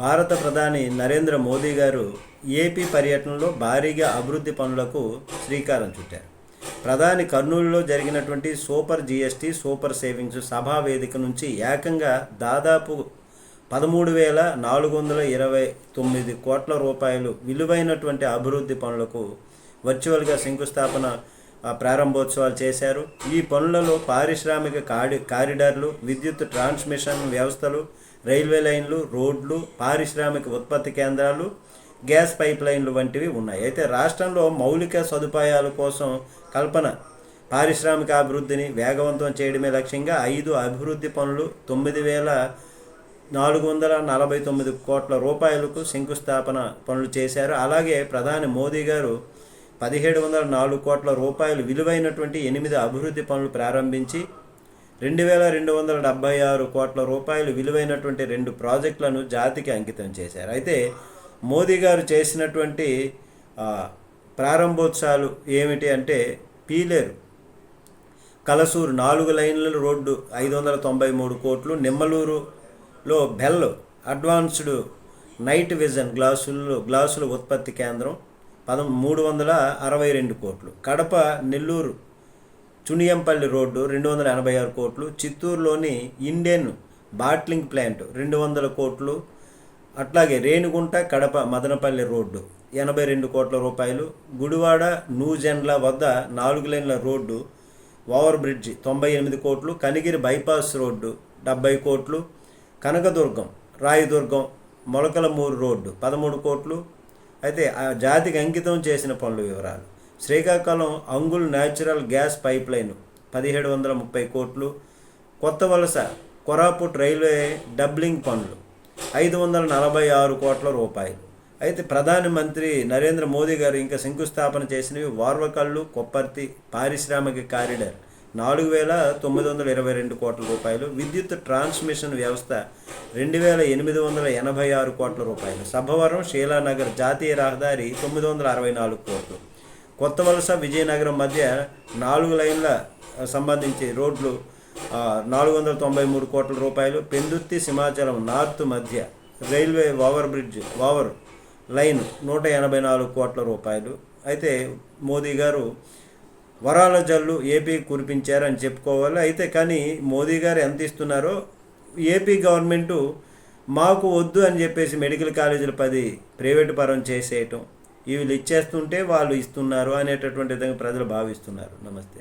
భారత ప్రధాని నరేంద్ర మోదీ గారు ఏపీ పర్యటనలో భారీగా అభివృద్ధి పనులకు శ్రీకారం చుట్టారు. ప్రధాని కర్నూలులో జరిగినటువంటి సూపర్ జీఎస్టీ సూపర్ సేవింగ్స్ సభా వేదిక నుంచి ఏకంగా దాదాపు పదమూడు వేల నాలుగు వందల ఇరవై తొమ్మిది కోట్ల రూపాయలు విలువైనటువంటి అభివృద్ధి పనులకు వర్చువల్గా శంకుస్థాపన ప్రారంభోత్సవాలు చేశారు. ఈ పనులలో పారిశ్రామిక కాడి కారిడార్లు విద్యుత్ ట్రాన్స్మిషన్ వ్యవస్థలు రైల్వే లైన్లు రోడ్లు పారిశ్రామిక ఉత్పత్తి కేంద్రాలు గ్యాస్ పైప్ లైన్లు వంటివి ఉన్నాయి. అయితే రాష్ట్రంలో మౌలిక సదుపాయాల కోసం కల్పన పారిశ్రామిక అభివృద్ధిని వేగవంతం చేయడమే లక్ష్యంగా ఐదు అభివృద్ధి పనులు తొమ్మిది వేల నాలుగు వందల నలభై తొమ్మిది కోట్ల రూపాయలకు శంకుస్థాపన పనులు చేశారు. అలాగే ప్రధాని మోదీ గారు పదిహేడు వందల నాలుగు కోట్ల రూపాయలు విలువైనటువంటి ఎనిమిది అభివృద్ధి పనులు ప్రారంభించి రెండు వేల రెండు వందల డెబ్బై ఆరు కోట్ల రూపాయలు విలువైనటువంటి రెండు ప్రాజెక్టులను జాతికి అంకితం చేశారు. అయితే మోదీ గారు చేసినటువంటి ప్రారంభోత్సవాలు ఏమిటి అంటే పీలేరు కలసూరు నాలుగు లైన్ల రోడ్డు ఐదు వందల తొంభై మూడు కోట్లు నిమ్మలూరులో బెల్ అడ్వాన్స్డ్ నైట్ విజన్ గ్లాసులు గ్లాసుల ఉత్పత్తి కేంద్రం పద మూడు వందల అరవై రెండు కోట్లు. కడప నెల్లూరు చునియంపల్లి రోడ్డు రెండు వందల ఎనభై ఆరు కోట్లు. చిత్తూరులోని ఇండియన్ బాట్లింగ్ ప్లాంట్ రెండు వందల కోట్లు. అట్లాగే రేణిగుంట కడప మదనపల్లి రోడ్డు ఎనభై రెండు కోట్ల రూపాయలు. గుడివాడ నూజెండ్ల వద్ద నాలుగు లైన్ల రోడ్డు ఓవర్ బ్రిడ్జి తొంభై ఎనిమిది కోట్లు. కనిగిరి బైపాస్ రోడ్డు డెబ్బై కోట్లు. కనకదుర్గం రాయదుర్గం మొలకలమూరు రోడ్డు పదమూడు కోట్లు. అయితే ఆ జాతికి అంకితం చేసిన పనుల వివరాలు. Srikakulam Angul natural gas pipeline పదిహేడు వందల ముప్పై కోట్లు. కొత్త వలస కొరాపుట్ రైల్వే డబ్లింగ్ పనులు ఐదు వందల నలభై ఆరు కోట్ల రూపాయలు. అయితే ప్రధాని మంత్రి నరేంద్ర మోదీ గారు ఇంకా శంకుస్థాపన చేసినవి వార్వకల్లు కొప్పర్తి పారిశ్రామిక కారిడార్. నాలుగు వేల తొమ్మిది వందల ఇరవై రెండు కోట్ల రూపాయలు. విద్యుత్ ట్రాన్స్మిషన్ వ్యవస్థ రెండు వేల ఎనిమిది వందల ఎనభై ఆరు కోట్ల రూపాయలు. సభవరం శీలానగర్ జాతీయ రహదారి తొమ్మిది వందల అరవై నాలుగు కోట్లు. కొత్త వలస విజయనగరం మధ్య నాలుగు లైన్ల సంబంధించి రోడ్లు నాలుగు వందల తొంభై మూడు కోట్ల రూపాయలు. పెందుత్తి సింహాచలం నార్త్ మధ్య railway over bridge over line నూట ఎనభై నాలుగు కోట్ల రూపాయలు. అయితే మోదీ గారు వరాల జల్లు ఏపీ కురిపించారని చెప్పుకోవాలి. అయితే కానీ మోదీ గారు ఎంత ఇస్తున్నారో ఏపీ గవర్నమెంటు మాకు వద్దు అని చెప్పేసి మెడికల్ కాలేజీలు పది ప్రైవేటు పరం చేసేయటం. వీళ్ళు ఇచ్చేస్తుంటే వాళ్ళు ఇస్తున్నారు అనేటటువంటి విధంగా ప్రజలు భావిస్తున్నారు. నమస్తే.